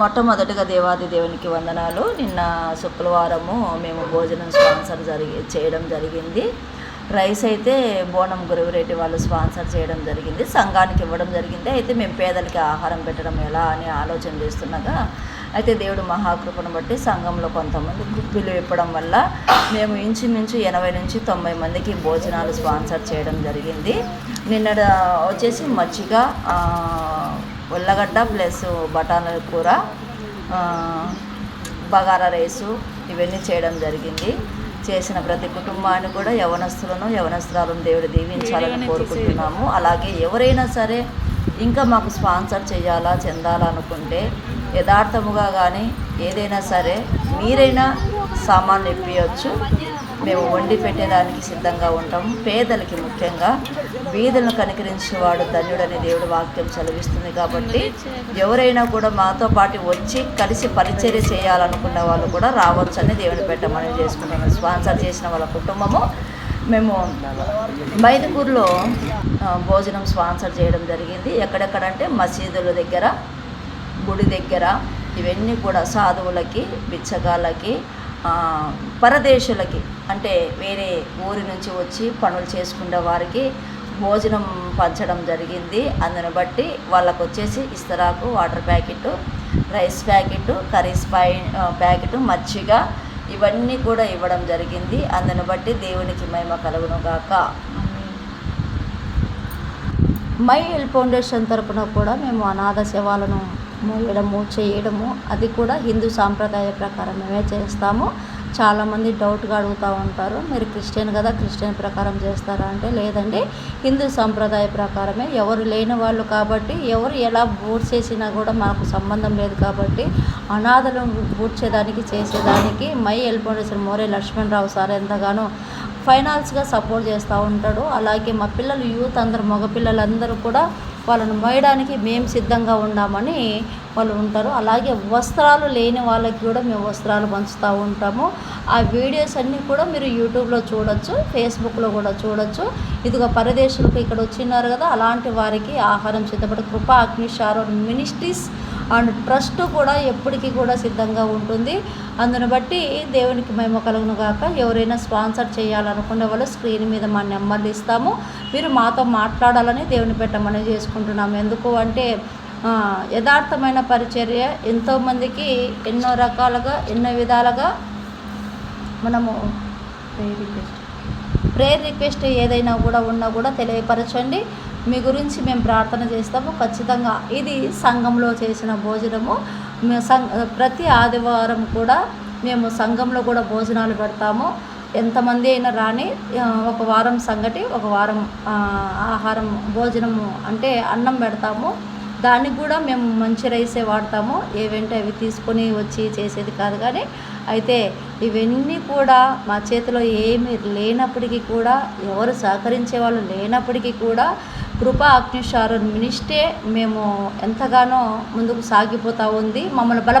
మొట్టమొదటిగా దేవాది దేవునికి వందనాలు. నిన్న శుక్రవారము మేము భోజనం స్పాన్సర్ జరిగి చేయడం జరిగింది. రైస్ అయితే బోనం గురువిరెడ్డి వాళ్ళు స్పాన్సర్ చేయడం జరిగింది. సంఘానికి ఇవ్వడం జరిగింది. అయితే మేము పేదలకి ఆహారం పెట్టడం ఎలా అని ఆలోచన చేస్తున్నాగా అయితే దేవుడు మహాకృపను బట్టి సంఘంలో కొంతమంది గుప్పిలు ఇప్పడం వల్ల మేము ఇంచుమించు ఎనభై నుంచి తొంభై మందికి భోజనాలు స్పాన్సర్ చేయడం జరిగింది. నిన్న వచ్చేసి మజ్జిగ ఉల్లగడ్డ ప్లస్ బఠానీ కూర బగారా రైసు ఇవన్నీ చేయడం జరిగింది. చేసిన ప్రతి కుటుంబాన్ని కూడా యవనస్తులను యవనస్తురాలను దేవుడు దీవించాలని కోరుకుంటున్నాము. అలాగే ఎవరైనా సరే ఇంకా మాకు స్పాన్సర్ చేయాలా చెందాలా అనుకుంటే యథార్థముగా కానీ ఏదైనా సరే మీరైనా సామాన్లు ఇప్పించవచ్చు మేము వండి పెట్టేదానికి సిద్ధంగా ఉంటాం. పేదలకి ముఖ్యంగా వీధులను కనికరించేవాడు ధన్యుడని దేవుడు వాక్యం చదివిస్తుంది కాబట్టి ఎవరైనా కూడా మాతో పాటు వచ్చి కలిసి పరిచర్య చేయాలనుకున్న వాళ్ళు కూడా రావచ్చని దేవుని పెట్టమని చేసుకుంటాము స్పాన్సర్ చేసిన వాళ్ళ కుటుంబము. మేము మైదుకూరులో భోజనం స్పాన్సర్ చేయడం జరిగింది. ఎక్కడెక్కడంటే మసీదుల దగ్గర గుడి దగ్గర. ఇవన్నీ కూడా సాధువులకి బిచ్చగాళ్ళకి పరదేశులకి అంటే వేరే ఊరి నుంచి వచ్చి పనులు చేసుకునే వారికి భోజనం పంచడం జరిగింది. అందును బట్టి వాళ్ళకు వచ్చేసి ఇస్తరాకు water packet rice packet curries పై ప్యాకెట్ మజ్జిగ ఇవన్నీ కూడా ఇవ్వడం జరిగింది. అందును బట్టి దేవునికి మహిమ కలుగునుగాక మై హెల్ ఫౌండేషన్ తరపున కూడా మేము అనాథ సేవలను మోయడము చేయడము అది కూడా హిందూ సాంప్రదాయ ప్రకారమే చేస్తాము. చాలామంది డౌట్గా అడుగుతూ ఉంటారు మీరు క్రిస్టియన్ కదా క్రిస్టియన్ ప్రకారం చేస్తారా అంటే లేదండి. హిందూ సాంప్రదాయ ప్రకారమే ఎవరు లేని వాళ్ళు కాబట్టి ఎవరు ఎలా బూట్ చేసినా కూడా మాకు సంబంధం లేదు కాబట్టి అనాథలను బూడ్చేదానికి చేసేదానికి మై హెల్ మోరే లక్ష్మణరావు సార్ ఎంతగానో ఫైనాన్స్గా సపోర్ట్ చేస్తూ ఉంటాడు. అలాగే మా పిల్లలు యూత్ అందరు మగపిల్లలందరూ కూడా వాళ్ళను మోయడానికి మేము సిద్ధంగా ఉన్నామని వాళ్ళు ఉంటారు. అలాగే వస్త్రాలు లేని వాళ్ళకి కూడా మేము వస్త్రాలు పంచుతూ ఉంటాము. ఆ వీడియోస్ అన్నీ కూడా మీరు యూట్యూబ్లో చూడొచ్చు ఫేస్బుక్లో కూడా చూడొచ్చు. ఇదిగో పరదేశులకు ఇక్కడ వచ్చినారు కదా అలాంటి వారికి ఆహారం సిద్ధపడి కృపా అగ్నిశారో మినిస్ట్రీస్ అండ్ ట్రస్ట్ కూడా ఎప్పటికీ కూడా సిద్ధంగా ఉంటుంది. అందును బట్టి దేవునికి మేము కలుగును గాక. ఎవరైనా స్పాన్సర్ చేయాలనుకునే వాళ్ళు స్క్రీన్ మీద మా నెంబర్లు ఇస్తాము. మీరు మాతో మాట్లాడాలని దేవుని పెట్టమని చేసుకుంటున్నాము. ఎందుకు అంటే యథార్థమైన పరిచర్య ఎంతోమందికి ఎన్నో రకాలుగా ఎన్నో విధాలుగా మనము ప్రేయర్ రిక్వెస్ట్ ఏదైనా కూడా ఉన్నా కూడా తెలియపరచండి. మీ గురించి మేము ప్రార్థన చేస్తాము. ఖచ్చితంగా ఇది సంఘంలో చేసిన భోజనము. మే- ప్రతి ఆదివారం కూడా మేము సంఘంలో కూడా భోజనాలు పెడతాము. ఎంతమంది అయినా రాని ఒక వారం సంగటి ఒక వారం ఆహారం భోజనము అంటే అన్నం పెడతాము. దానికి కూడా మేము మంచి రైసే వాడతాము. ఏవంటే అవి తీసుకొని వచ్చి చేసేది కాదు కానీ అయితే ఇవన్నీ కూడా మా చేతిలో ఏమి లేనప్పటికీ కూడా ఎవరు సహకరించే వాళ్ళు లేనప్పటికీ కూడా కృపా అగ్నిశారన్ మినిస్టే మేము ఎంతగానో ముందుకు సాగిపోతూ ఉంది. మమ్మల్ని బల